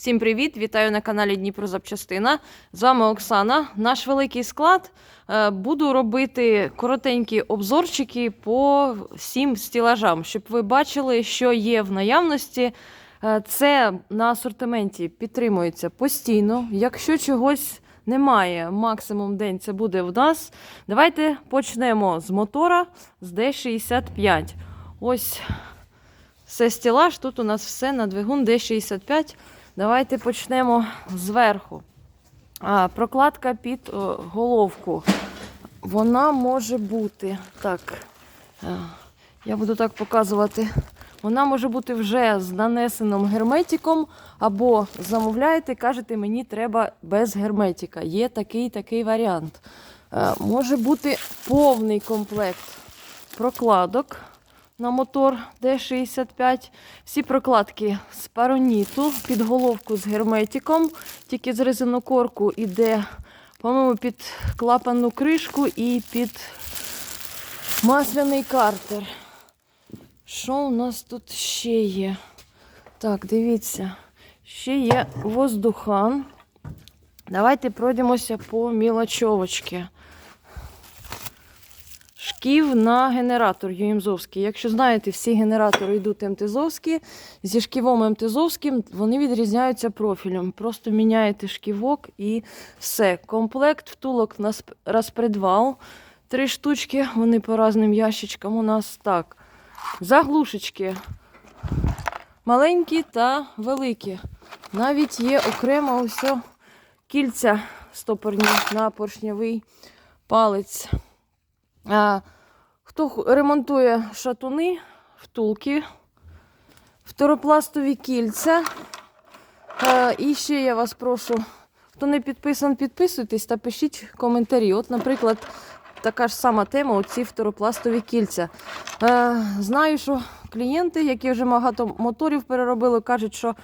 Всім привіт! Вітаю на каналі Дніпро Запчастина. З вами Оксана. Наш великий склад. Е, Буду робити коротенькі обзорчики по всім стілажам, щоб ви бачили, що є в наявності. Е, Це на асортименті підтримується постійно. Якщо чогось немає, максимум день це буде в нас. Давайте почнемо з мотора з D65. Ось це стілаж. Тут у нас все на двигун D65. Давайте почнемо зверху. А, прокладка під о, головку. Вона може бути. Так, е, я буду так показувати. Вона може бути вже з нанесеним герметиком, або замовляєте, кажете, мені треба без герметика. Є такий такий варіант. Е, Може бути повний комплект прокладок на мотор D65. Всі прокладки з пароніту, під головку з герметиком, тільки з резинокорку іде, по-моєму, під клапанну кришку і під масляний картер. Що у нас тут ще є? Так, дивіться, ще є воздухан. Давайте пройдемося по мілочовочки. Шків на генератор ЮМЗовський. Якщо знаєте, всі генератори йдуть МТЗовські. Зі шківом МТЗовським вони відрізняються профілем. Просто міняєте шківок і все. Комплект втулок на розпредвал. Три штучки, вони по різним ящичкам у нас так. Заглушечки маленькі та великі. Навіть є окремо ось кільця стопорні на поршневий палець. Хто ремонтує шатуни, втулки, второпластові кільця. І ще я вас прошу, хто не підписан, підписуйтесь та пишіть коментарі. От, наприклад, така ж сама тема оці второпластові кільця. Знаю, що клієнти, які вже багато моторів переробили, кажуть, що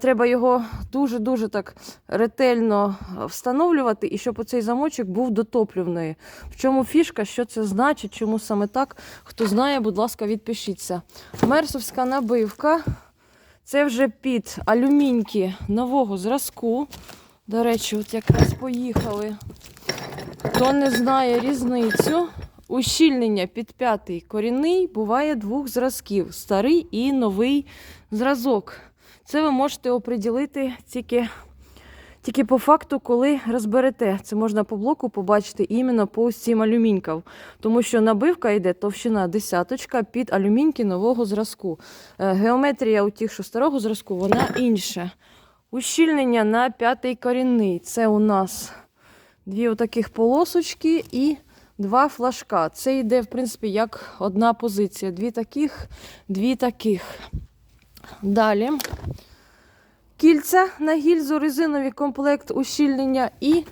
треба його дуже-дуже так ретельно встановлювати, і щоб оцей замочок був дотоплюваний. В чому фішка, що це значить, чому саме так? Хто знає, будь ласка, відпишіться. Мерсовська набивка. Це вже під алюміньки нового зразку. До речі, от якраз поїхали. Хто не знає різницю, ущільнення під п'ятий корінний буває двох зразків: старий і новий зразок. Це ви можете оприділити тільки, тільки по факту, коли розберете. Це можна по блоку побачити іменно по цим алюмінькам. Тому що набивка йде товщина десяточка під алюміньки нового зразку. Е, Геометрія у тих, що старого зразку, вона інша. Ущільнення на п'ятий корінний. Це у нас дві отаких полосочки і два флажка. Це йде, в принципі, як одна позиція. Дві таких, дві таких. Далі. Кільця на гільзу, резиновий комплект ущільнення і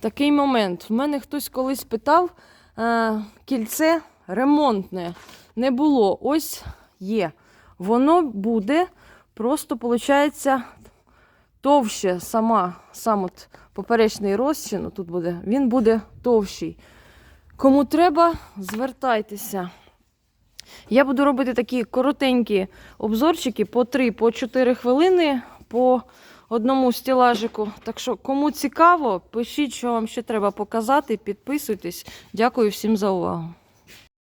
такий момент. В мене хтось колись питав, е, кільце ремонтне не було. Ось є. Воно буде просто, виходить, товще сама, сам от поперечний розчин, тут буде, він буде товщий. Кому треба, звертайтеся. Я буду робити такі коротенькі обзорчики по 3-4 хвилини по одному стілажику. Так що, кому цікаво, пишіть, що вам ще треба показати, підписуйтесь. Дякую всім за увагу.